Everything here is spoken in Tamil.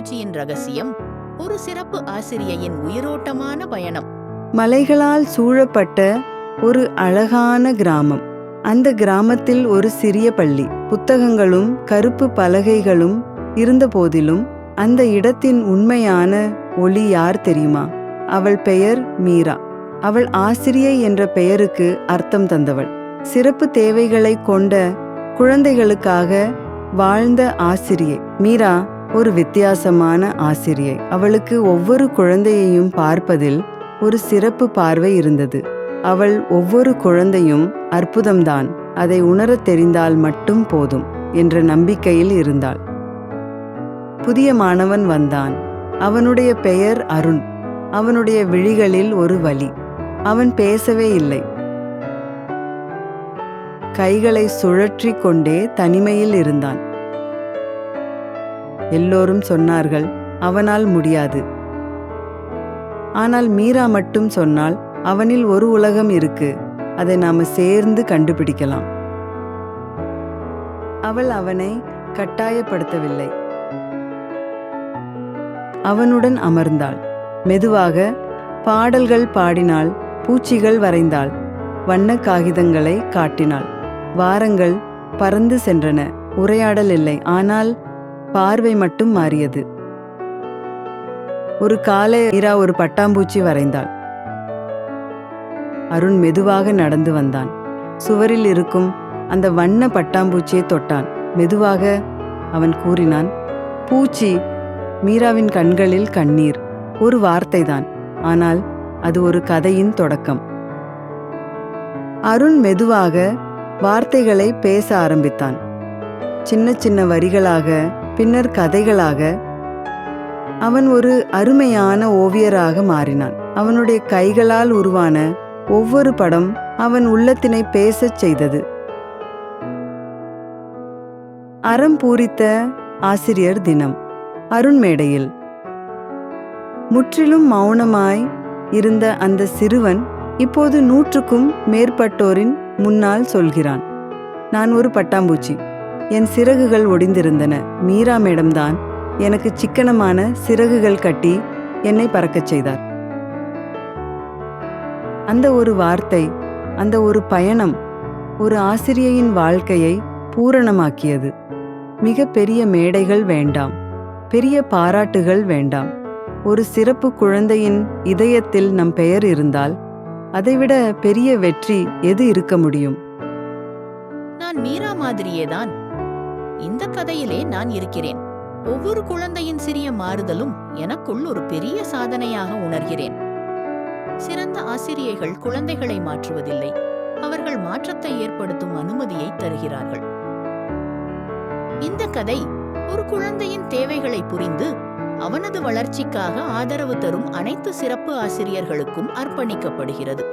பட்டாம்பூச்சியின் ரகசியம் ஒரு சிறப்பு ஆசிரியையின் உயிரோட்டமான பயணம். மலைகளால் சூழப்பட்ட ஒரு அழகான கிராமம். அந்த கிராமத்தில் ஒரு சிறிய பள்ளி. புத்தகங்களும் கருப்பு பலகைகளும் இருந்த போதிலும் அந்த இடத்தின் உண்மையான ஒளி யார் தெரியுமா? அவள் பெயர் மீரா. அவள் ஆசிரியை என்ற பெயருக்கு அர்த்தம் தந்தவள். சிறப்பு தேவைகளை கொண்ட குழந்தைகளுக்காக வாழ்ந்த ஆசிரியை. மீரா ஒரு வித்தியாசமான ஆசிரியை. அவளுக்கு ஒவ்வொரு குழந்தையையும் பார்ப்பதில் ஒரு சிறப்பு பார்வை இருந்தது. அவள் ஒவ்வொரு குழந்தையும் அற்புதம்தான் அதை உணரத் தெரிந்தால் மட்டும் போதும் என்ற நம்பிக்கையில் இருந்தாள். புதிய மாணவன் வந்தான். அவனுடைய பெயர் அருண். அவனுடைய விழிகளில் ஒரு வலி. அவன் பேசவே இல்லை. கைகளை சுழற்றி கொண்டே தனிமையில் இருந்தான். எல்லோரும் சொன்னார்கள் அவனால் முடியாது. ஆனால் மீரா மட்டும் சொன்னால் அவனில் ஒரு உலகம் இருக்கு அதை நாம சேர்ந்து கண்டுபிடிக்கலாம். அவள் அவனை கட்டாயப்படுத்தவில்லை. அவனுடன் அமர்ந்தாள். மெதுவாக பாடல்கள் பாடினாள் பூச்சிகள் வரைந்தாள் வண்ண காகிதங்களை காட்டினாள். வாரங்கள் பறந்து சென்றன உரையாடல் இல்லை ஆனால் பார்வை மட்டும் மாறியது. ஒரு காலை இரா ஒரு பட்டாம்பூச்சி வரைந்தாள். அருண் மெதுவாக நடந்து வந்தான். சுவரில் இருக்கும் அந்த வண்ண பட்டாம்பூச்சியை தொட்டான். மெதுவாக அவன் கூறினான் பூச்சி மீராவின் கண்களில் கண்ணீர். ஒரு வார்த்தைதான். ஆனால் அது ஒரு கதையின் தொடக்கம். அருண் மெதுவாக வார்த்தைகளை பேச ஆரம்பித்தான். சின்ன சின்ன வரிகளாக பின்னர் கதைகளாக அவன் ஒரு அருமையான ஓவியராக மாறினான். அவனுடைய கைகளால் உருவான ஒவ்வொரு படம் அவன் உள்ளத்தினை பேசச் செய்தது. அறம் பூரித்த ஆசிரியர் தினம். அருண்மேடையில். முற்றிலும் மௌனமாய் இருந்த அந்த சிறுவன் இப்போது நூற்றுக்கும் மேற்பட்டோரின் முன்னால் சொல்கிறான். நான் ஒரு பட்டாம்பூச்சி. என் சிறகுகள் ஒடிந்திருந்தன. மீரா மேடம்தான் எனக்கு சிக்கனமான சிறகுகள் கட்டி என்னை பறக்கச் செய்தார். அந்த ஒரு வார்த்தை அந்த ஒரு பயணம் ஒரு ஆசிரியையின் வாழ்க்கையை பூரணமாக்கியது. மிக பெரிய மேடைகள் வேண்டாம் பெரிய பாராட்டுகள் வேண்டாம். ஒரு சிறப்பு குழந்தையின் இதயத்தில் நம் பெயர் இருந்தால் அதைவிட பெரிய வெற்றி எது இருக்க முடியும்? நான் மீரா மாதிரியேதான். இந்த கதையிலே நான் இருக்கிறேன். ஒவ்வொரு குழந்தையின் சிறிய மாறுதலும் எனக்குள் ஒரு பெரிய சாதனையாக உணர்கிறேன். சிறந்த ஆசிரியைகள் குழந்தைகளை மாற்றுவதில்லை. அவர்கள் மாற்றத்தை ஏற்படுத்தும் அனுமதியை தருகிறார்கள். இந்த கதை ஒரு குழந்தையின் தேவைகளை புரிந்து அவனது வளர்ச்சிக்காக ஆதரவு தரும் அனைத்து சிறப்பு ஆசிரியர்களுக்கும் அர்ப்பணிக்கப்படுகிறது.